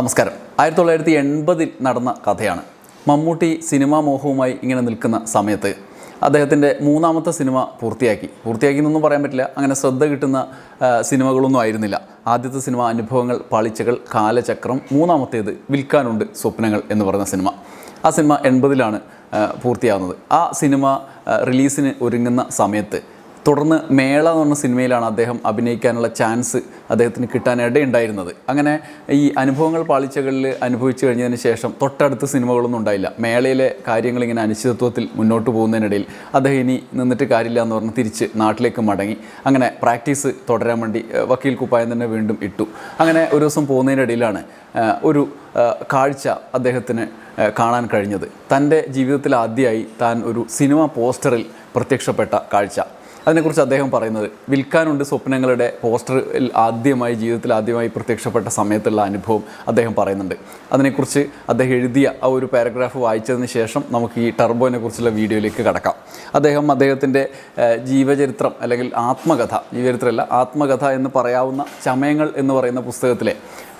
നമസ്കാരം. ആയിരത്തി തൊള്ളായിരത്തി എൺപതിൽ നടന്ന കഥയാണ് മമ്മൂട്ടി സിനിമാ മോഹവുമായി ഇങ്ങനെ നിൽക്കുന്ന സമയത്ത് അദ്ദേഹത്തിന്റെ മൂന്നാമത്തെ സിനിമ പൂർത്തിയാക്കി. പൂർത്തിയാക്കി എന്നൊന്നും പറയാൻ പറ്റില്ല. അങ്ങനെ ശ്രദ്ധ കിട്ടുന്ന സിനിമകളൊന്നും ആയിരുന്നില്ല. ആദ്യത്തെ സിനിമ അനുഭവങ്ങൾ പാളിച്ചകൾ കാലചക്രം മൂന്നാമത്തേത് വിൽക്കാനുണ്ട് സ്വപ്നങ്ങൾ എന്ന് പറയുന്ന സിനിമ. ആ സിനിമ എൺപതിലാണ് പൂർത്തിയാകുന്നത് ആ സിനിമ റിലീസിന് ഒരുങ്ങുന്ന സമയത്ത് തുടർന്ന് മേള എന്ന് പറഞ്ഞ സിനിമയിലാണ് അദ്ദേഹം അഭിനയിക്കാനുള്ള ചാൻസ് അദ്ദേഹത്തിന് കിട്ടാനിടയുണ്ടായിരുന്നത് അങ്ങനെ ഈ അനുഭവങ്ങൾ പാളിച്ചകളിൽ അനുഭവിച്ചു കഴിഞ്ഞതിന് ശേഷം തൊട്ടടുത്ത സിനിമകളൊന്നും ഉണ്ടായില്ല. മേളയിലെ കാര്യങ്ങൾ ഇങ്ങനെ അനിശ്ചിതത്വത്തിൽ മുന്നോട്ട് പോകുന്നതിനിടയിൽ അദ്ദേഹം ഇനി നിന്നിട്ട് കാര്യമില്ല എന്ന് പറഞ്ഞ് തിരിച്ച് നാട്ടിലേക്ക് മടങ്ങി. അങ്ങനെ പ്രാക്ടീസ് തുടരാൻ വേണ്ടി വക്കീൽ കുപ്പായം തന്നെ വീണ്ടും ഇട്ടു. അങ്ങനെ ഒരു ദിവസം പോകുന്നതിനിടയിലാണ് ഒരു കാഴ്ച അദ്ദേഹത്തിന് കാണാൻ കഴിഞ്ഞത്. തന്റെ ജീവിതത്തിൽ ആദ്യമായി താൻ ഒരു സിനിമ പോസ്റ്ററിൽ പ്രത്യക്ഷപ്പെട്ട കാഴ്ച. അതിനെക്കുറിച്ച് അദ്ദേഹം പറയുന്നത് വിൽക്കാനുണ്ട് സ്വപ്നങ്ങളുടെ പോസ്റ്ററിൽ ആദ്യമായി ജീവിതത്തിൽ ആദ്യമായി പ്രത്യക്ഷപ്പെട്ട സമയത്തുള്ള അനുഭവം അദ്ദേഹം പറയുന്നുണ്ട്. അതിനെക്കുറിച്ച് അദ്ദേഹം എഴുതിയ ആ ഒരു പാരഗ്രാഫ് വായിച്ചതിന് ശേഷം നമുക്ക് ഈ ടർബോനെ കുറിച്ചുള്ള വീഡിയോയിലേക്ക് കടക്കാം. അദ്ദേഹം അദ്ദേഹത്തിന്റെ ജീവചരിത്രം അല്ലെങ്കിൽ ആത്മകഥ ജീവചരിത്രമല്ല ആത്മകഥ എന്ന് പറയാവുന്ന ചമയങ്ങൾ എന്ന് പറയുന്ന പുസ്തകത്തിലെ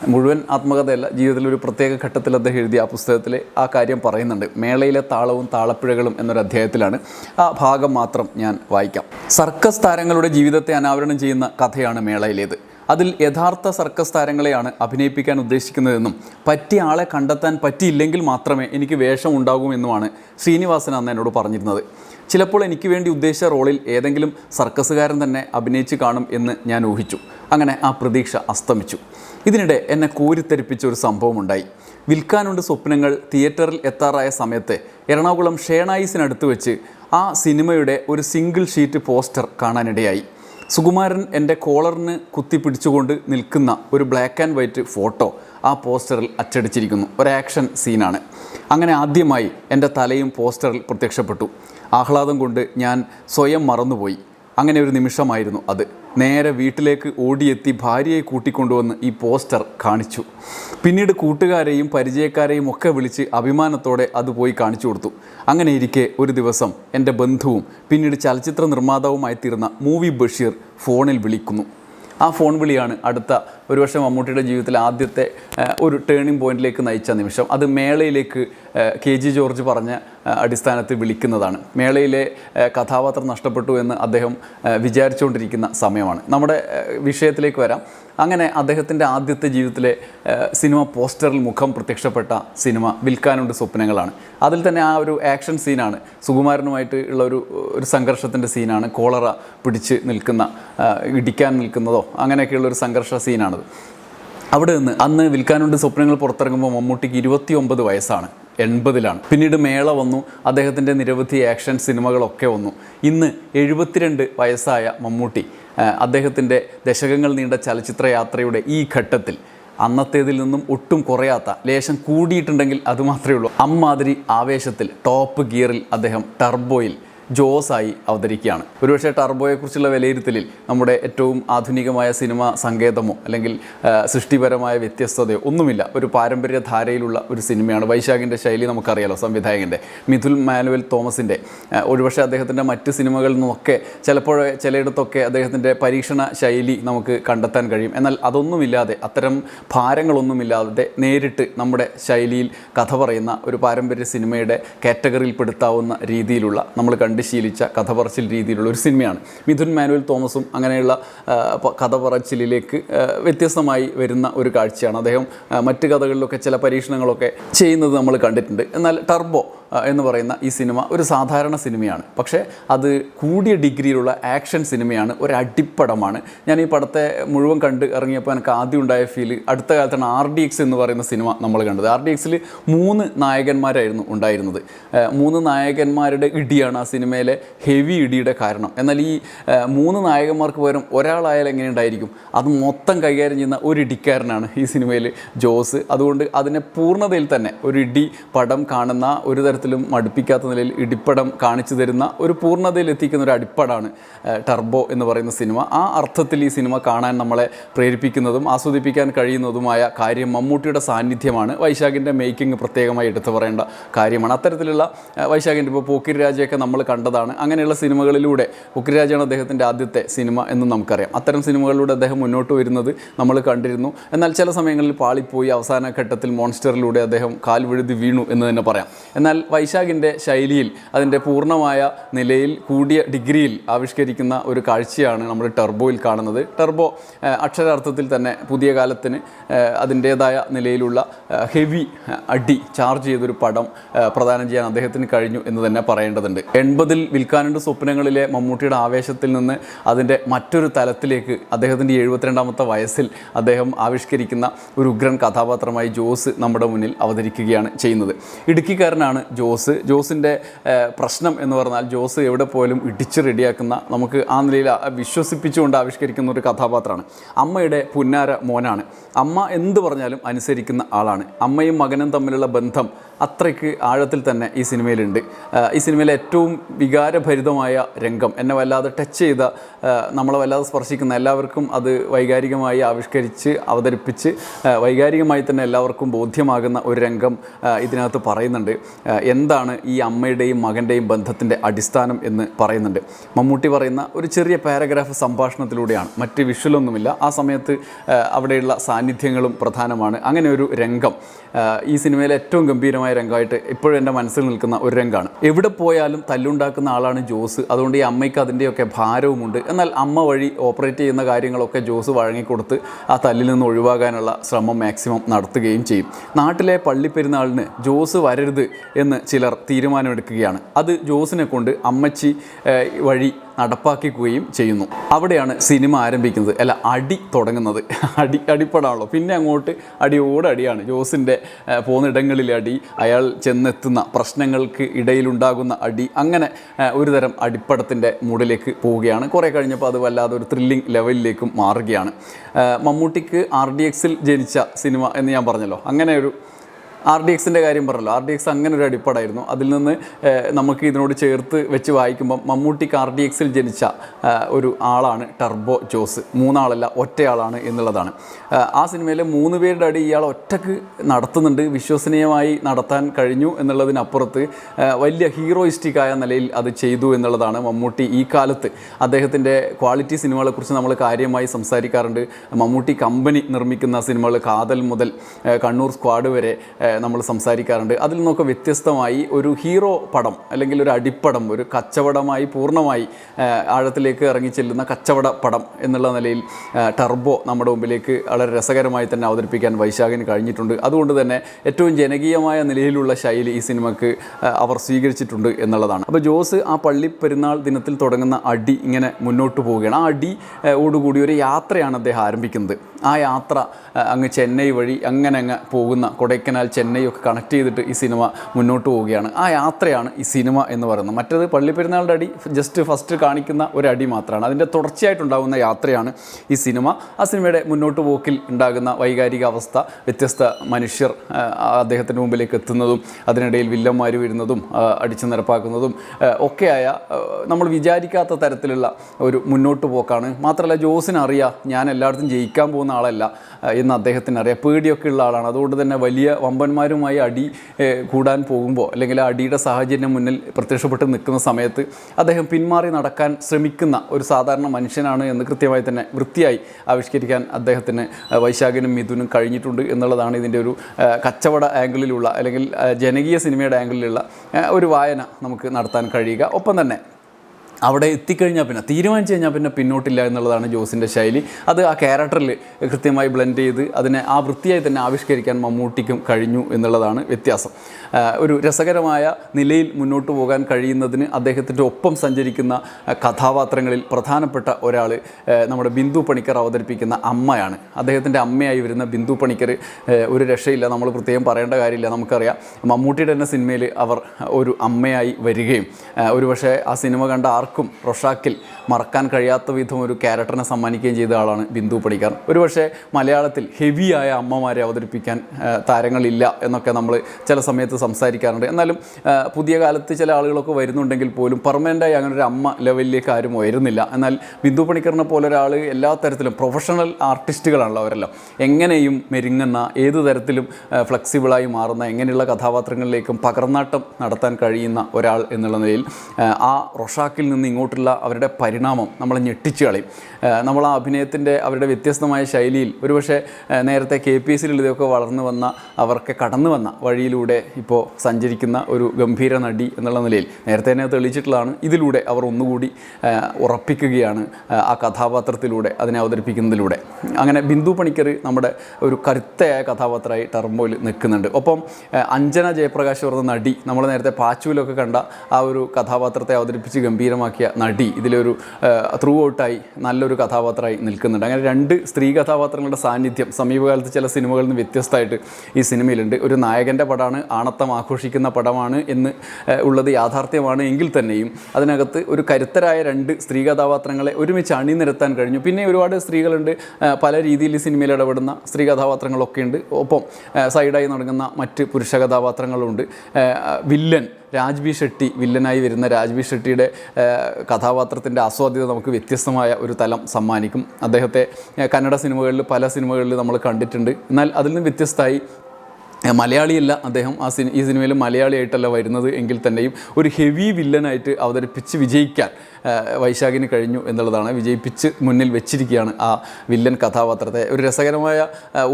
മുഴുവൻ ആത്മകഥയല്ല ജീവിതത്തിൽ ഒരു പ്രത്യേക ഘട്ടത്തിൽ അദ്ദേഹം എഴുതിയ ആ പുസ്തകത്തിൽ ആ കാര്യം പറയുന്നുണ്ട്. മേളയിലെ താളവും താളപ്പിഴകളും എന്നൊരു അധ്യായത്തിലാണ്. ആ ഭാഗം മാത്രം ഞാൻ വായിക്കാം. സർക്കസ് താരങ്ങളുടെ ജീവിതത്തെ അനാവരണം ചെയ്യുന്ന കഥയാണ് മേളയിലേത്. അതിൽ യഥാർത്ഥ സർക്കസ് താരങ്ങളെയാണ് അഭിനയിപ്പിക്കാൻ ഉദ്ദേശിക്കുന്നതെന്നും പറ്റിയ ആളെ കണ്ടെത്താൻ പറ്റിയില്ലെങ്കിൽ മാത്രമേ എനിക്ക് വേഷം ഉണ്ടാകുമെന്നുമാണ് ശ്രീനിവാസൻ അന്ന് എന്നോട് പറഞ്ഞിരുന്നത്. ചിലപ്പോൾ എനിക്ക് വേണ്ടി ഉദ്ദേശിച്ച റോളിൽ ഏതെങ്കിലും സർക്കസുകാരൻ തന്നെ അഭിനയിച്ച് കാണും എന്ന് ഞാൻ ഊഹിച്ചു. അങ്ങനെ ആ പ്രതീക്ഷ അസ്തമിച്ചു. ഇതിനിടെ എന്നെ കോരിത്തെരിപ്പിച്ച ഒരു സംഭവമുണ്ടായി. വിൽക്കാനുണ്ട് സ്വപ്നങ്ങൾ തിയേറ്ററിൽ എത്താറായ സമയത്ത് എറണാകുളം ഷേണായിസിനടുത്ത് വെച്ച് ആ സിനിമയുടെ ഒരു സിംഗിൾ ഷീറ്റ് പോസ്റ്റർ കാണാനിടയായി. സുകുമാരൻ എന്റെ കോളറിന് കുത്തിപ്പിടിച്ചുകൊണ്ട് നിൽക്കുന്ന ഒരു ബ്ലാക്ക് ആൻഡ് വൈറ്റ് ഫോട്ടോ ആ പോസ്റ്ററിൽ അച്ചടിച്ചിരിക്കുന്നു. ഒരു ആക്ഷൻ സീനാണ്. അങ്ങനെ ആദ്യമായി എന്റെ തലയും പോസ്റ്ററിൽ പ്രത്യക്ഷപ്പെട്ടു. ആഹ്ലാദം കൊണ്ട് ഞാൻ സ്വയം മറന്നുപോയി. അങ്ങനെ ഒരു നിമിഷമായിരുന്നു അത്. നേരെ വീട്ടിലേക്ക് ഓടിയെത്തി ഭാര്യയെ കൂട്ടിക്കൊണ്ടുവന്ന് ഈ പോസ്റ്റർ കാണിച്ചു. പിന്നീട് കൂട്ടുകാരെയും പരിചയക്കാരെയും ഒക്കെ വിളിച്ച് അഭിമാനത്തോടെ അത് പോയി കാണിച്ചു കൊടുത്തു. അങ്ങനെ ഇരിക്കെ ഒരു ദിവസം എന്റെ ബന്ധുവും പിന്നീട് ചലച്ചിത്ര നിർമ്മാതാവുമായി തീർന്ന മൂവി ബഷീർ ഫോണിൽ വിളിക്കുന്നു. ആ ഫോൺ വിളിയാണ് അടുത്ത ഒരുപക്ഷെ മമ്മൂട്ടിയുടെ ജീവിതത്തിൽ ആദ്യത്തെ ഒരു ടേണിംഗ് പോയിന്റിലേക്ക് നയിച്ച നിമിഷം. അത് മേളയിലേക്ക് കെ ജി ജോർജ് പറഞ്ഞ അടിസ്ഥാനത്തിൽ വിളിക്കുന്നതാണ്. മേളയിലെ കഥാപാത്രം നഷ്ടപ്പെട്ടു എന്ന് അദ്ദേഹം വിചാരിച്ചുകൊണ്ടിരിക്കുന്ന സമയമാണ്. നമ്മുടെ വിഷയത്തിലേക്ക് വരാം. അങ്ങനെ അദ്ദേഹത്തിന്റെ ആദ്യത്തെ ജീവിതത്തിലെ സിനിമ പോസ്റ്ററിൽ മുഖം പ്രത്യക്ഷപ്പെട്ട സിനിമ വിൽക്കാനുണ്ട് സ്വപ്നങ്ങളാണ്. അതിൽ തന്നെ ആ ഒരു ആക്ഷൻ സീനാണ് സുകുമാരനുമായിട്ട് ഉള്ള ഒരു ഒരു സംഘർഷത്തിന്റെ സീനാണ് കോളറ പിടിച്ച് നിൽക്കുന്ന ഇടിക്കാൻ നിൽക്കുന്നതോ അങ്ങനെയൊക്കെയുള്ള ഒരു സംഘർഷ സീനാണത് അവിടെ നിന്ന് അന്ന് വിൽക്കാനുണ്ട് സ്വപ്നങ്ങൾ പുറത്തിറങ്ങുമ്പോൾ മമ്മൂട്ടിക്ക് ഇരുപത്തി ഒമ്പത് വയസ്സാണ് എൺപതിലാണ്. പിന്നീട് മേള വന്നു അദ്ദേഹത്തിന്റെ നിരവധി ആക്ഷൻ സിനിമകളൊക്കെ വന്നു. ഇന്ന് എഴുപത്തിരണ്ട് വയസ്സായ മമ്മൂട്ടി അദ്ദേഹത്തിന്റെ ദശകങ്ങൾ നീണ്ട ചലച്ചിത്ര യാത്രയുടെ ഈ ഘട്ടത്തിൽ അന്നത്തേതിൽ നിന്നും ഒട്ടും കുറയാത്ത ലേശം കൂടിയിട്ടുണ്ടെങ്കിൽ അത് മാത്രമേ ഉള്ളൂ. അമ്മാതിരി ആവേശത്തിൽ ടോപ്പ് ഗിയറിൽ അദ്ദേഹം ടർബോയിൽ ജോസായി അവതരിക്കുകയാണ്. ഒരുപക്ഷെ ടർബോയെക്കുറിച്ചുള്ള വിലയിരുത്തലിൽ നമ്മുടെ ഏറ്റവും ആധുനികമായ സിനിമ സങ്കേതമോ അല്ലെങ്കിൽ സൃഷ്ടിപരമായ വ്യത്യസ്തതയോ ഒന്നുമില്ല. ഒരു പാരമ്പര്യ ധാരയിലുള്ള ഒരു സിനിമയാണ് വൈശാഖിന്റെ ശൈലി നമുക്കറിയാലോ സംവിധായകന്റെ മിഥുൽ മാനുവൽ തോമസിന്റെ ഒരുപക്ഷെ അദ്ദേഹത്തിന്റെ മറ്റ് സിനിമകളിൽ നിന്നൊക്കെ ചിലപ്പോൾ ചിലയിടത്തൊക്കെ അദ്ദേഹത്തിന്റെ പരീക്ഷണ ശൈലി നമുക്ക് കണ്ടെത്താൻ കഴിയും. എന്നാൽ അതൊന്നുമില്ലാതെ അത്തരം ഭാരങ്ങളൊന്നുമില്ലാതെ നേരിട്ട് നമ്മുടെ ശൈലിയിൽ കഥ പറയുന്ന ഒരു പാരമ്പര്യ സിനിമയുടെ കാറ്റഗറിയിൽ പെടുത്താവുന്ന രീതിയിലുള്ള നമ്മൾ കണ്ട് ശീലിച്ച കഥ പറച്ചിൽ രീതിയിലുള്ള ഒരു സിനിമയാണ്. മിഥുൻ മാനുവൽ തോമസും അങ്ങനെയുള്ള കഥ പറച്ചിലേക്ക് വ്യത്യസ്തമായി വരുന്ന ഒരു കാഴ്ചയാണ്. അദ്ദേഹം മറ്റ് കഥകളിലൊക്കെ ചില പരീക്ഷണങ്ങളൊക്കെ ചെയ്യുന്നത് നമ്മൾ കണ്ടിട്ടുണ്ട്. എന്നാൽ ടർബോ എന്ന് പറയുന്ന ഈ സിനിമ ഒരു സാധാരണ സിനിമയാണ്. പക്ഷേ അത് കൂടിയ ഡിഗ്രിയിലുള്ള ആക്ഷൻ സിനിമയാണ് ഒരു അടിപ്പടമാണ് ഞാൻ ഈ പടത്തെ മുഴുവൻ കണ്ട് ഇറങ്ങിയപ്പോൾ എനിക്ക് ആദ്യം ഉണ്ടായ ഫീൽ അടുത്ത കാലത്താണ് ആർ ഡി എക്സ് എന്ന് പറയുന്ന സിനിമ നമ്മൾ കണ്ടത്. ആർ ഡി എക്സിൽ മൂന്ന് നായകന്മാരായിരുന്നു ഉണ്ടായിരുന്നത്. മൂന്ന് നായകന്മാരുടെ ഇടിയാണ് ആ സിനിമയിലെ ഹെവി ഇടിയുടെ കാരണം. എന്നാൽ ഈ മൂന്ന് നായകന്മാർക്ക് പകരം ഒരാളായാൽ എങ്ങനെ ഉണ്ടായിരിക്കും? അത് മൊത്തം കൈകാര്യം ചെയ്യുന്ന ഒരു ഇടിക്കാരനാണ് ഈ സിനിമയിൽ ജോസ്. അതുകൊണ്ട് അതിനെ പൂർണതയിൽ തന്നെ ഒരു ഇടി പടം കാണുന്ന ഒരു തരത്തിലുള്ള തരത്തിലും മടുപ്പിക്കാത്ത നിലയിൽ ഇടിപ്പടം കാണിച്ചു തരുന്ന ഒരു പൂർണതയിൽ എത്തിക്കുന്ന ഒരു അടിപ്പടാണ് ടർബോ എന്ന് പറയുന്ന സിനിമ. ആ അർത്ഥത്തിൽ ഈ സിനിമ കാണാൻ നമ്മളെ പ്രേരിപ്പിക്കുന്നതും ആസ്വദിപ്പിക്കാൻ കഴിയുന്നതുമായ കാര്യം മമ്മൂട്ടിയുടെ സാന്നിധ്യമാണ്. വൈശാഖിന്റെ മേക്കിംഗ് പ്രത്യേകമായി എടുത്തു പറയേണ്ട കാര്യമാണ്. അത്തരത്തിലുള്ള വൈശാഖിന്റെ ഇപ്പോൾ പോക്കിരി രാജയൊക്കെ നമ്മൾ കണ്ടതാണ്. അങ്ങനെയുള്ള സിനിമകളിലൂടെ പോക്കിരി രാജയാണ് അദ്ദേഹത്തിന്റെ ആദ്യത്തെ സിനിമ എന്ന് നമുക്കറിയാം. അത്തരം സിനിമകളിലൂടെ അദ്ദേഹം മുന്നോട്ട് വരുന്നത് നമ്മൾ കണ്ടിരുന്നു. എന്നാൽ ചില സമയങ്ങളിൽ പാളിപ്പോയി. അവസാന ഘട്ടത്തിൽ മോൺസ്റ്ററിലൂടെ അദ്ദേഹം കാൽ വിഴുതി വീണു എന്ന് തന്നെ പറയാം. എന്നാൽ വൈശാഖിന്റെ ശൈലിയിൽ അതിന്റെ പൂർണമായ നിലയിൽ കൂടിയ ഡിഗ്രിയിൽ ആവിഷ്കരിക്കുന്ന ഒരു കാഴ്ചയാണ് നമ്മൾ ടെർബോയിൽ കാണുന്നത്. ടെർബോ അക്ഷരാർത്ഥത്തിൽ തന്നെ പുതിയ കാലത്തിന് അതിന്റേതായ നിലയിലുള്ള ഹെവി അടി ചാർജ് ചെയ്തൊരു പടം പ്രദാനം ചെയ്യാൻ അദ്ദേഹത്തിന് കഴിഞ്ഞു എന്ന് തന്നെ പറയേണ്ടതുണ്ട്. എൺപതിൽ വിൽക്കാനുണ്ട് സ്വപ്നങ്ങളിലെ മമ്മൂട്ടിയുടെ ആവേശത്തിൽ നിന്ന് അതിന്റെ മറ്റൊരു തലത്തിലേക്ക് അദ്ദേഹത്തിന്റെ എഴുപത്തിരണ്ടാമത്തെ വയസ്സിൽ അദ്ദേഹം ആവിഷ്കരിക്കുന്ന ഒരു ഉഗ്രൻ കഥാപാത്രമായി ജോസ് നമ്മുടെ മുന്നിൽ അവതരിക്കുകയാണ് ചെയ്യുന്നത്. ഇടുക്കിക്കാരനാണ് ജോസ് ജോസിന്റെ പ്രശ്നം എന്ന് പറഞ്ഞാൽ ജോസ് എവിടെ പോലും ഇടിച്ച് റെഡിയാക്കുന്ന നമുക്ക് ആ നിലയിൽ വിശ്വസിപ്പിച്ചുകൊണ്ട് ആവിഷ്കരിക്കുന്ന ഒരു കഥാപാത്രമാണ്. അമ്മയുടെ പുന്നാര മോനാണ്. അമ്മ എന്ത് പറഞ്ഞാലും അനുസരിക്കുന്ന ആളാണ്. അമ്മയും മകനും തമ്മിലുള്ള ബന്ധം അത്രയ്ക്ക് ആഴത്തിൽ തന്നെ ഈ സിനിമയിലുണ്ട്. ഈ സിനിമയിലെ ഏറ്റവും വികാരഭരിതമായ രംഗം എന്നെ വല്ലാതെ ടച്ച് ചെയ്ത നമ്മളെ വല്ലാതെ സ്പർശിക്കുന്ന എല്ലാവർക്കും അത് വൈകാരികമായി ആവിഷ്കരിച്ച് അവതരിപ്പിച്ച് വൈകാരികമായി തന്നെ എല്ലാവർക്കും ബോധ്യമാകുന്ന ഒരു രംഗം ഇതിനകത്ത് പറയുന്നുണ്ട്. എന്താണ് ഈ അമ്മയുടെയും മകന്റെയും ബന്ധത്തിന്റെ അടിസ്ഥാനം എന്ന് പറയുന്നുണ്ട്. മമ്മൂട്ടി പറയുന്ന ഒരു ചെറിയ പാരഗ്രാഫ് സംഭാഷണത്തിലൂടെയാണ്. മറ്റ് വിഷ്വലൊന്നുമില്ല. ആ സമയത്ത് അവിടെയുള്ള സാന്നിധ്യങ്ങളും പ്രധാനമാണ്. അങ്ങനെ ഒരു രംഗം ഈ സിനിമയിലെ ഏറ്റവും ഗംഭീരമായ രംഗമായിട്ട് ഇപ്പോഴും എന്റെ മനസ്സിൽ നിൽക്കുന്ന ഒരു രംഗമാണ്. എവിടെ പോയാലും തല്ലുണ്ടാക്കുന്ന ആളാണ് ജോസ്. അതുകൊണ്ട് ഈ അമ്മയ്ക്ക് അതിന്റെയൊക്കെ ഭാരവുമുണ്ട്. എന്നാൽ അമ്മ വഴി ഓപ്പറേറ്റ് ചെയ്യുന്ന കാര്യങ്ങളൊക്കെ ജോസ് വഴങ്ങിക്കൊടുത്ത് ആ തല്ലിൽ നിന്ന് ഒഴിവാകാനുള്ള ശ്രമം മാക്സിമം നടത്തുകയും ചെയ്യും. നാട്ടിലെ പള്ളിപ്പെരുന്നാളിന് ജോസ് വരരുത് എന്ന് ചിലർ തീരുമാനമെടുക്കുകയാണ്. അത് ജോസിനെ കൊണ്ട് അമ്മച്ചി വഴി നടപ്പാക്കിക്കുകയും ചെയ്യുന്നു. അവിടെയാണ് സിനിമ ആരംഭിക്കുന്നത്. അല്ല അടി തുടങ്ങുന്നത്. അടി അടിപ്പടാണല്ലോ. പിന്നെ അങ്ങോട്ട് അടിയോട് അടിയാണ്. ജോസിന്റെ പോകുന്ന പോകുന്നിടങ്ങളിലെ അടി അയാൾ ചെന്നെത്തുന്ന പ്രശ്നങ്ങൾക്ക് ഇടയിലുണ്ടാകുന്ന അടി അങ്ങനെ ഒരുതരം ഒരു തരം അടിപ്പടത്തിന്റെ മൂഡിലേക്ക് പോവുകയാണ്. കുറേ കഴിഞ്ഞപ്പോൾ അത് വല്ലാതെ ഒരു ത്രില്ലിംഗ് ലെവലിലേക്കും മാറുകയാണ്. മമ്മൂട്ടിക്ക് ആർ ഡി എക്സിൽ ജനിച്ച സിനിമ എന്ന് ഞാൻ പറഞ്ഞല്ലോ. അങ്ങനെ ഒരു ആർ ഡി എക്സിന്റെ കാര്യം പറഞ്ഞല്ലോ. ആർ ഡി എക്സ് അങ്ങനെ ഒരു അടിപ്പടായിരുന്നു. അതിൽ നിന്ന് നമുക്ക് ഇതിനോട് ചേർത്ത് വെച്ച് വായിക്കുമ്പം മമ്മൂട്ടിക്ക് ആർ ഡി എക്സിൽ ജനിച്ച ഒരു ആളാണ് ടർബോ ജോസ്. മൂന്നാളല്ല ഒറ്റയാളാണ് എന്നുള്ളതാണ്. ആ സിനിമയിലെ മൂന്ന് പേരുടെ അടി ഇയാൾ ഒറ്റയ്ക്ക് നടത്തുന്നുണ്ട്. വിശ്വസനീയമായി നടത്താൻ കഴിഞ്ഞു എന്നുള്ളതിനപ്പുറത്ത് വലിയ ഹീറോയിസ്റ്റിക് ആയ നിലയിൽ അത് ചെയ്തു എന്നുള്ളതാണ് മമ്മൂട്ടി ഈ കാലത്ത് അദ്ദേഹത്തിന്റെ ക്വാളിറ്റി സിനിമകളെക്കുറിച്ച് നമ്മൾ കാര്യമായി സംസാരിക്കാറുണ്ട്. മമ്മൂട്ടി കമ്പനി നിർമ്മിക്കുന്ന സിനിമകൾ കാതൽ മുതൽ കണ്ണൂർ സ്ക്വാഡ് വരെ നമ്മൾ സംസാരിക്കാറുണ്ട്. അതിൽ നിന്നൊക്കെ വ്യത്യസ്തമായി ഒരു ഹീറോ പടം അല്ലെങ്കിൽ ഒരു അടിപ്പടം ഒരു കച്ചവടമായി പൂർണമായി ആഴത്തിലേക്ക് ഇറങ്ങി ചെല്ലുന്ന കച്ചവട പടം എന്നുള്ള നിലയിൽ ടർബോ നമ്മുടെ മുമ്പിലേക്ക് വളരെ രസകരമായി തന്നെ അവതരിപ്പിക്കാൻ വൈശാഖിന് കഴിഞ്ഞിട്ടുണ്ട്. അതുകൊണ്ട് തന്നെ ഏറ്റവും ജനകീയമായ നിലയിലുള്ള ശൈലി ഈ സിനിമക്ക് അവർ സ്വീകരിച്ചിട്ടുണ്ട് എന്നുള്ളതാണ്. അപ്പോൾ ജോസ് ആ പള്ളി പെരുന്നാൾ ദിനത്തിൽ തുടങ്ങുന്ന അടി ഇങ്ങനെ മുന്നോട്ട് പോവുകയാണ്. ആ അടി ഓടുകൂടി ഒരു യാത്രയാണ് അദ്ദേഹം ആരംഭിക്കുന്നത്. ആ യാത്ര അങ്ങ് ചെന്നൈ വഴി അങ്ങനെ അങ്ങ് പോകുന്ന കൊടൈക്കനാൽ ചെന്നൈ ഒക്കെ കണക്ട് ചെയ്തിട്ട് ഈ സിനിമ മുന്നോട്ട് പോവുകയാണ്. ആ യാത്രയാണ് ഈ സിനിമ എന്ന് പറയുന്നത്. മറ്റേത് പള്ളിപ്പെരുന്നാളുടെ അടി ജസ്റ്റ് ഫസ്റ്റ് കാണിക്കുന്ന ഒരു അടി മാത്രമാണ്. അതിന്റെ തുടർച്ചയായിട്ടുണ്ടാകുന്ന യാത്രയാണ് ഈ സിനിമ. ആ സിനിമയുടെ മുന്നോട്ട് പോക്കിൽ ഉണ്ടാകുന്ന വൈകാരിക അവസ്ഥ വ്യത്യസ്ത മനുഷ്യർ അദ്ദേഹത്തിന്റെ മുമ്പിലേക്ക് എത്തുന്നതും അതിനിടയിൽ വില്ലന്മാർ വരുന്നതും അടിച്ചു നിരപ്പാക്കുന്നതും ഒക്കെയായ നമ്മൾ വിചാരിക്കാത്ത തരത്തിലുള്ള ഒരു മുന്നോട്ട് പോക്കാണ്. മാത്രമല്ല ജോസിനറിയാം ഞാൻ എല്ലായിടത്തും ജയിക്കാൻ പോകുന്ന ആളല്ല ആ, എന്ന് അദ്ദേഹത്തിന് അറിയാം. പേടിയൊക്കെ ഉള്ള ആളാണ്. അതുകൊണ്ട് തന്നെ വലിയ വമ്പന്മാരുമായി അടി കൂടാൻ പോകുമ്പോൾ അല്ലെങ്കിൽ ആ അടിയുടെ സാഹചര്യം മുന്നിൽ പ്രത്യക്ഷപ്പെട്ട് നിൽക്കുന്ന സമയത്ത് അദ്ദേഹം പിന്മാറി നടക്കാൻ ശ്രമിക്കുന്ന ഒരു സാധാരണ മനുഷ്യനാണ് എന്ന് കൃത്യമായി തന്നെ വൃത്തിയായി ആവിഷ്കരിക്കാൻ അദ്ദേഹത്തിന് വൈശാഖിനും മിഥുനും കഴിഞ്ഞിട്ടുണ്ട് എന്നുള്ളതാണ് ഇതിന്റെ ഒരു കച്ചവട ആംഗിളിലുള്ള അല്ലെങ്കിൽ ജനകീയ സിനിമയുടെ ആംഗിളിലുള്ള ഒരു വായന നമുക്ക് നടത്താൻ കഴിയുക. ഒപ്പം തന്നെ അവിടെ എത്തിക്കഴിഞ്ഞാൽ പിന്നെ തീരുമാനിച്ചു കഴിഞ്ഞാൽ പിന്നെ പിന്നോട്ടില്ല എന്നുള്ളതാണ് ജോസിന്റെ ശൈലി. അത് ആ ക്യാരക്ടറിൽ കൃത്യമായി ബ്ലെൻഡ് ചെയ്ത് അതിനെ ആ വൃത്തിയായി തന്നെ ആവിഷ്കരിക്കാൻ മമ്മൂട്ടിക്കും കഴിഞ്ഞു എന്നുള്ളതാണ് വ്യത്യാസം. ഒരു രസകരമായ നിലയിൽ മുന്നോട്ട് പോകാൻ കഴിയുന്നതിന് അദ്ദേഹത്തിന്റെ ഒപ്പം സഞ്ചരിക്കുന്ന കഥാപാത്രങ്ങളിൽ പ്രധാനപ്പെട്ട ഒരാൾ നമ്മുടെ ബിന്ദു പണിക്കർ അവതരിപ്പിക്കുന്ന അമ്മയാണ്. അദ്ദേഹത്തിന്റെ അമ്മയായി വരുന്ന ബിന്ദു പണിക്കർ ഒരു രക്ഷയില്ല നമ്മൾ പ്രത്യേകം പറയേണ്ട കാര്യമില്ല നമുക്കറിയാം. മമ്മൂട്ടിയുടെ തന്നെ സിനിമയിൽ അവർ ഒരു അമ്മയായി വരികയും ഒരുപക്ഷെ ആ സിനിമ കണ്ട ആർക്കും ആർക്കും റൊഷാക്കിൽ മറക്കാൻ കഴിയാത്ത വിധം ഒരു ക്യാരക്ടറിനെ സമ്മാനിക്കുകയും ചെയ്ത ആളാണ് ബിന്ദു പണിക്കർ. ഒരുപക്ഷെ മലയാളത്തിൽ ഹെവിയായ അമ്മമാരെ അവതരിപ്പിക്കാൻ താരങ്ങളില്ല എന്നൊക്കെ നമ്മൾ ചില സമയത്ത് സംസാരിക്കാറുണ്ട്. എന്നാലും പുതിയ കാലത്ത് ചില ആളുകളൊക്കെ വരുന്നുണ്ടെങ്കിൽ പോലും പെർമനന്റായി അങ്ങനെ ഒരു അമ്മ ലെവലിലേക്ക് ആരും വരുന്നില്ല എന്നാൽ ബിന്ദു പണിക്കറിനെ പോലെ ഒരാൾ എല്ലാ തരത്തിലും പ്രൊഫഷണൽ ആർട്ടിസ്റ്റുകളാണല്ലോ അവരെല്ലാം. എങ്ങനെയും മെരുങ്ങുന്ന ഏത് തരത്തിലും ഫ്ലെക്സിബിളായി മാറുന്ന എങ്ങനെയുള്ള കഥാപാത്രങ്ങളിലേക്കും പകർന്നാട്ടം നടത്താൻ കഴിയുന്ന ഒരാൾ എന്നുള്ള നിലയിൽ ആ റൊഷാക്കിൽ നിന്ന് ഇങ്ങോട്ടുള്ള അവരുടെ പരിണാമം നമ്മളെ ഞെട്ടിച്ചു കളയും. നമ്മൾ ആ അഭിനയത്തിന്റെ അവരുടെ വ്യത്യസ്തമായ ശൈലിയിൽ ഒരുപക്ഷെ നേരത്തെ കെ പി എസ് ഇതൊക്കെ വളർന്നു വന്ന അവർക്ക് കടന്നു വന്ന വഴിയിലൂടെ ഇപ്പോൾ സഞ്ചരിക്കുന്ന ഒരു ഗംഭീര നടി എന്നുള്ള നിലയിൽ നേരത്തെ തന്നെ തെളിയിച്ചിട്ടുള്ളതാണ്. ഇതിലൂടെ അവർ ഒന്നുകൂടി ഉറപ്പിക്കുകയാണ് ആ, കഥാപാത്രത്തിലൂടെ അതിനെ അവതരിപ്പിക്കുന്നതിലൂടെ. അങ്ങനെ ബിന്ദു പണിക്കർ നമ്മുടെ ഒരു കരുത്തയായ കഥാപാത്രമായി ടർമ്പോയിൽ നിൽക്കുന്നുണ്ട്. ഒപ്പം അഞ്ജന ജയപ്രകാശ് പറഞ്ഞ നടി നമ്മൾ നേരത്തെ പാച്ചുവിലൊക്കെ കണ്ട ആ ഒരു കഥാപാത്രത്തെ അവതരിപ്പിച്ച് ഗംഭീരമാക്കിയ നടി ഇതിലൊരു ത്രൂ ഔട്ടായി നല്ലൊരു കഥാപാത്രമായി നിൽക്കുന്നുണ്ട്. അങ്ങനെ രണ്ട് സ്ത്രീ കഥാപാത്രങ്ങളുടെ സാന്നിധ്യം സമീപകാലത്ത് ചില സിനിമകളിൽ നിന്ന് വ്യത്യസ്തമായിട്ട് ഈ സിനിമയിലുണ്ട്. ഒരു നായകന്റെ പടമാണ് ആണത്തം ആഘോഷിക്കുന്ന പടമാണ് എന്ന് ഉള്ളത് യാഥാർത്ഥ്യമാണ് എങ്കിൽ തന്നെയും അതിനകത്ത് ഒരു കരുത്തരായ രണ്ട് സ്ത്രീ കഥാപാത്രങ്ങളെ ഒരുമിച്ച് അണിനിരത്താൻ കഴിഞ്ഞു. പിന്നെ ഒരുപാട് സ്ത്രീകളുണ്ട് പല രീതിയിൽ സിനിമയിൽ ഇടപെടുന്ന സ്ത്രീ കഥാപാത്രങ്ങളൊക്കെ ഉണ്ട് ഒപ്പം സൈഡായി നടങ്ങുന്ന മറ്റ് പുരുഷ കഥാപാത്രങ്ങളുണ്ട്. വില്ലൻ രാജ്ബി ഷെട്ടി വില്ലനായി വരുന്ന രാജ്ബി ഷെട്ടിയുടെ കഥാപാത്രത്തിന്റെ ആസ്വാദ്യത നമുക്ക് വ്യത്യസ്തമായ ഒരു തലം സമ്മാനിക്കും. അദ്ദേഹത്തെ കന്നഡ സിനിമകളിൽ പല സിനിമകളിൽ നമ്മൾ കണ്ടിട്ടുണ്ട്. എന്നാൽ അതിൽ നിന്ന് വ്യത്യസ്തമായി മലയാളിയല്ല അദ്ദേഹം. ആ സിനി ഈ സിനിമയിൽ മലയാളിയായിട്ടല്ല വരുന്നത്. എങ്കിൽ തന്നെയും ഒരു ഹെവി വില്ലനായിട്ട് അവതരിപ്പിച്ച് വിജയിക്കാൻ വൈശാഖിന് കഴിഞ്ഞു എന്നുള്ളതാണ് വിജയിപ്പിച്ച് മുന്നിൽ വെച്ചിരിക്കുകയാണ് ആ വില്ലൻ കഥാപാത്രത്തെ. ഒരു രസകരമായ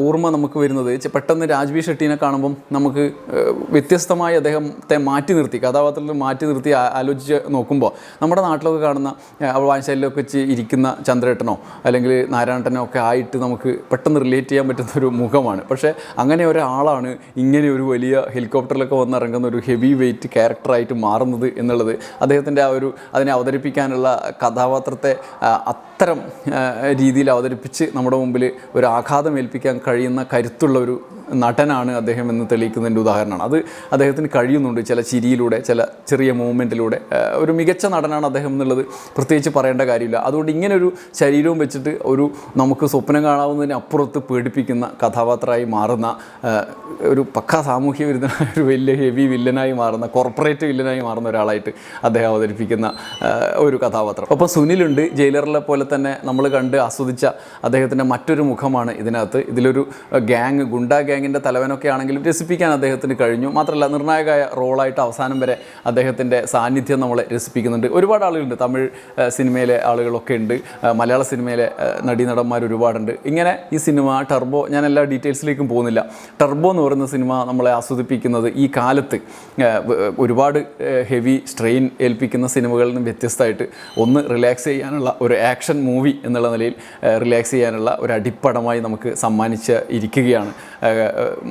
ഓർമ്മ നമുക്ക് വരുന്നത് പെട്ടെന്ന് രാജ്വി ഷെട്ടീനെ കാണുമ്പം നമുക്ക് വ്യത്യസ്തമായി അദ്ദേഹത്തെ മാറ്റി നിർത്തി കഥാപാത്രത്തിൽ മാറ്റി നിർത്തി ആലോചിച്ച് നോക്കുമ്പോൾ നമ്മുടെ നാട്ടിലൊക്കെ കാണുന്ന വായനശാലയിലൊക്കെ വെച്ച് ഇരിക്കുന്ന ചന്ദ്രേട്ടനോ അല്ലെങ്കിൽ നാരായണട്ടനോ ഒക്കെ ആയിട്ട് നമുക്ക് പെട്ടെന്ന് റിലേറ്റ് ചെയ്യാൻ പറ്റുന്ന ഒരു മുഖമാണ്. പക്ഷേ അങ്ങനെ ഒരാളാണ് ഇങ്ങനെ ഒരു വലിയ ഹെലികോപ്റ്ററിലൊക്കെ വന്നിറങ്ങുന്ന ഒരു ഹെവി വെയിറ്റ് ക്യാരക്ടറായിട്ട് മാറുന്നത് എന്നുള്ളത് അദ്ദേഹത്തിന്റെ ആ ഒരു അതിനെ അവതരിപ്പിക്കാനുള്ള കഥാപാത്രത്തെ അത്തരം രീതിയിൽ അവതരിപ്പിച്ച് നമ്മുടെ മുമ്പിൽ ഒരു ആഘാതം ഏൽപ്പിക്കാൻ കഴിയുന്ന കരുത്തുള്ള ഒരു നടനാണ് അദ്ദേഹം എന്ന് തെളിയിക്കുന്നതിന്റെ ഉദാഹരണമാണ്. അത് അദ്ദേഹത്തിന് കഴിയുന്നുണ്ട് ചില ചിരിയിലൂടെ ചില ചെറിയ മൂവ്മെന്റിലൂടെ ഒരു മികച്ച നടനാണ് അദ്ദേഹം എന്നുള്ളത് പ്രത്യേകിച്ച് പറയേണ്ട കാര്യമില്ല. അതുകൊണ്ട് ഇങ്ങനൊരു ശരീരവും വെച്ചിട്ട് ഒരു നമുക്ക് സ്വപ്നം കാണാവുന്നതിന് അപ്പുറത്ത് പേടിപ്പിക്കുന്ന കഥാപാത്രമായി മാറുന്ന ഒരു പക്ക സാമൂഹ്യ വിരുദ്ധനായ ഒരു വലിയ ഹെവി വില്ലനായി മാറുന്ന കോർപ്പറേറ്റ് വില്ലനായി മാറുന്ന ഒരാളായിട്ട് അദ്ദേഹം അവതരിപ്പിക്കുന്ന ഒരു കഥാപാത്രം. അപ്പോൾ സുനിലുണ്ട്. ജയിലറിലെ പോലെ തന്നെ നമ്മൾ കണ്ട് ആസ്വദിച്ച അദ്ദേഹത്തിന്റെ മറ്റൊരു മുഖമാണ് ഇതിനകത്ത്. ഇതിലൊരു ഗ്യാങ് ഗുണ്ട ഗ്യാങ്ങിന്റെ തലവനൊക്കെ ആണെങ്കിലും രസിപ്പിക്കാൻ അദ്ദേഹത്തിന് കഴിഞ്ഞു. മാത്രമല്ല നിർണായകമായ റോളായിട്ട് അവസാനം വരെ അദ്ദേഹത്തിന്റെ സാന്നിധ്യം നമ്മളെ രസിപ്പിക്കുന്നുണ്ട്. ഒരുപാട് ആളുകളുണ്ട്. തമിഴ് സിനിമയിലെ ആളുകളൊക്കെ ഉണ്ട്. മലയാള സിനിമയിലെ നടീനടന്മാർ ഒരുപാടുണ്ട്. ഇങ്ങനെ ഈ സിനിമ ടർബോ ഞാൻ എല്ലാ ഡീറ്റെയിൽസിലേക്കും പോകുന്നില്ല. ടർബോ എന്ന് പറയുന്ന സിനിമ നമ്മളെ ആസ്വദിപ്പിക്കുന്നത് ഈ കാലത്ത് ഒരുപാട് ഹെവി സ്ട്രെയിൻ ഏൽപ്പിക്കുന്ന സിനിമകളിൽ നിന്ന് വ്യത്യസ്തമായിട്ട് ഒന്ന് റിലാക്സ് ചെയ്യാനുള്ള ഒരു ആക്ഷൻ മൂവി എന്നുള്ള നിലയിൽ റിലാക്സ് ചെയ്യാനുള്ള ഒരു അടിപ്പടമായി നമുക്ക് സമ്മാനിച്ച് ഇരിക്കുകയാണ്.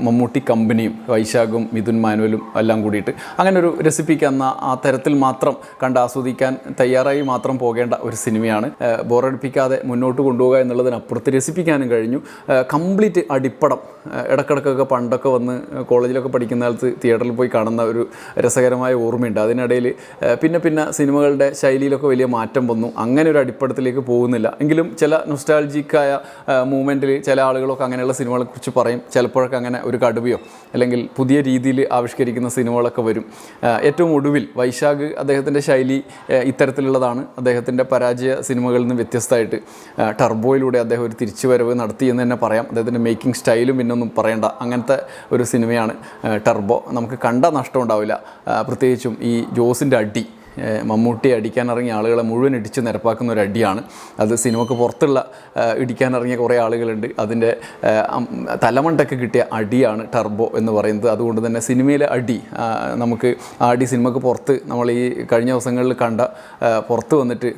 മമ്മൂട്ടി കമ്പനിയും വൈശാഖും മിഥുൻ മാനുവലും എല്ലാം കൂടിയിട്ട് അങ്ങനെ ഒരു രസിപ്പിക്കുന്ന ആ തരത്തിൽ മാത്രം കണ്ട് ആസ്വദിക്കാൻ തയ്യാറായി മാത്രം പോകേണ്ട ഒരു സിനിമയാണ്. ബോറടിപ്പിക്കാതെ മുന്നോട്ട് കൊണ്ടുപോകുക എന്നുള്ളതിനപ്പുറത്ത് രസിപ്പിക്കാനും കഴിഞ്ഞു. കംപ്ലീറ്റ് അടിപ്പടം ഇടക്കിടക്കൊക്കെ പണ്ടൊക്കെ വന്ന് കോളേജിലൊക്കെ പഠിക്കുന്ന കാലത്ത് തിയേറ്ററിൽ പോയി കാണുന്ന ഒരു രസകരമായ ഓർമ്മയുണ്ട്. അതിനിടയിൽ പിന്നെ പിന്നെ സിനിമകളുടെ ശൈലിയിലൊക്കെ വലിയ മാറ്റം വന്നു. അങ്ങനെ ഒരു അടിപ്പടത്തിലേക്ക് പോകുന്നില്ല. എങ്കിലും ചില നൊസ്റ്റാൾജിക്കായ മൂവ്മെന്റിൽ ചില ആളുകളൊക്കെ അങ്ങനെയുള്ള സിനിമകളെക്കുറിച്ച് പറയും. ചിലപ്പോഴൊക്കെ അങ്ങനെ ഒരു കടുവയോ അല്ലെങ്കിൽ പുതിയ രീതിയിൽ ആവിഷ്കരിക്കുന്ന സിനിമകളൊക്കെ വരും. ഏറ്റവും ഒടുവിൽ വൈശാഖ് അദ്ദേഹത്തിന്റെ ശൈലി ഇത്തരത്തിലുള്ളതാണ് അദ്ദേഹത്തിന്റെ പരാജയ സിനിമകളിൽ നിന്ന് വ്യത്യസ്തമായിട്ട്. ടർബോയിലൂടെ അദ്ദേഹം ഒരു തിരിച്ചുവരവ് നടത്തി എന്ന് തന്നെ പറയാം. അദ്ദേഹത്തിന്റെ മേക്കിംഗ് സ്റ്റൈലും പിന്നൊന്നും പറയേണ്ട. അങ്ങനത്തെ ഒരു സിനിമയാണ് ടർബോ. നമുക്ക് കണ്ട നഷ്ടം ഉണ്ടാവില്ല പ്രത്യേകിച്ചും ഈ ജോസിന്റെ അടി മമ്മൂട്ടി അടിക്കാനിറങ്ങിയ ആളുകളെ മുഴുവൻ ഇടിച്ച് നിരപ്പാക്കുന്ന ഒരു അടിയാണ്. അത് സിനിമക്ക് പുറത്തുള്ള ഇടിക്കാനിറങ്ങിയ കുറേ ആളുകളുണ്ട്. അതിന്റെ തലമണ്ടൊക്കെ കിട്ടിയ അടിയാണ് ടർബോ എന്ന് പറയുന്നത്. അതുകൊണ്ട് തന്നെ സിനിമയിലെ അടി നമുക്ക് ആ അടി സിനിമക്ക് പുറത്ത് നമ്മൾ ഈ കഴിഞ്ഞ ദിവസങ്ങളിൽ കണ്ട പുറത്ത് വന്നിട്ട്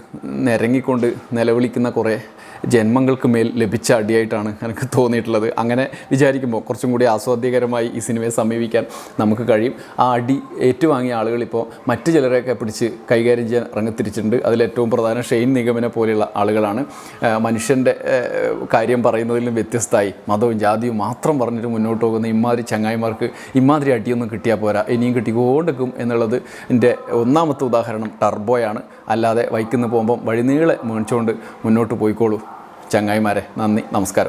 നിരങ്ങിക്കൊണ്ട് നിലവിളിക്കുന്ന കുറേ ജന്മങ്ങൾക്ക് മേൽ ലഭിച്ച അടിയായിട്ടാണ് എനിക്ക് തോന്നിയിട്ടുള്ളത്. അങ്ങനെ വിചാരിക്കുമ്പോൾ കുറച്ചും കൂടി ആസ്വാദ്യകരമായി ഈ സിനിമയെ സമീപിക്കാൻ നമുക്ക് കഴിയും. ആ അടി ഏറ്റുവാങ്ങിയ ആളുകൾ ഇപ്പോൾ മറ്റു ചിലരെയൊക്കെ പിടിച്ച് കൈകാര്യം ചെയ്യാൻ ഇറങ്ങിത്തിരിച്ചിട്ടുണ്ട് അതിലേറ്റവും പ്രധാനം ഷെയ്ൻ നിഗമനെ പോലെയുള്ള ആളുകളാണ്. മനുഷ്യന്റെ കാര്യം പറയുന്നതിലും വ്യത്യസ്തമായി. മതവും ജാതിയും മാത്രം പറഞ്ഞിട്ട് മുന്നോട്ട് പോകുന്ന ഇമാതിരി ചങ്ങായിമാർക്ക് ഇമാതിരി അടിയൊന്നും കിട്ടിയാൽ പോരാ. ഇനിയും കിട്ടിക്കൊണ്ടിരിക്കും എന്നുള്ളത് എന്റെ ഒന്നാമത്തെ ഉദാഹരണം ടർബോയാണ്. അല്ലാതെ വൈക്കുന്ന പോകുമ്പം വഴിനീളെ മേടിച്ചുകൊണ്ട് മുന്നോട്ട് പോയിക്കോളൂ. ചങ്ങായിമാരെ നന്ദി നമസ്കാരം.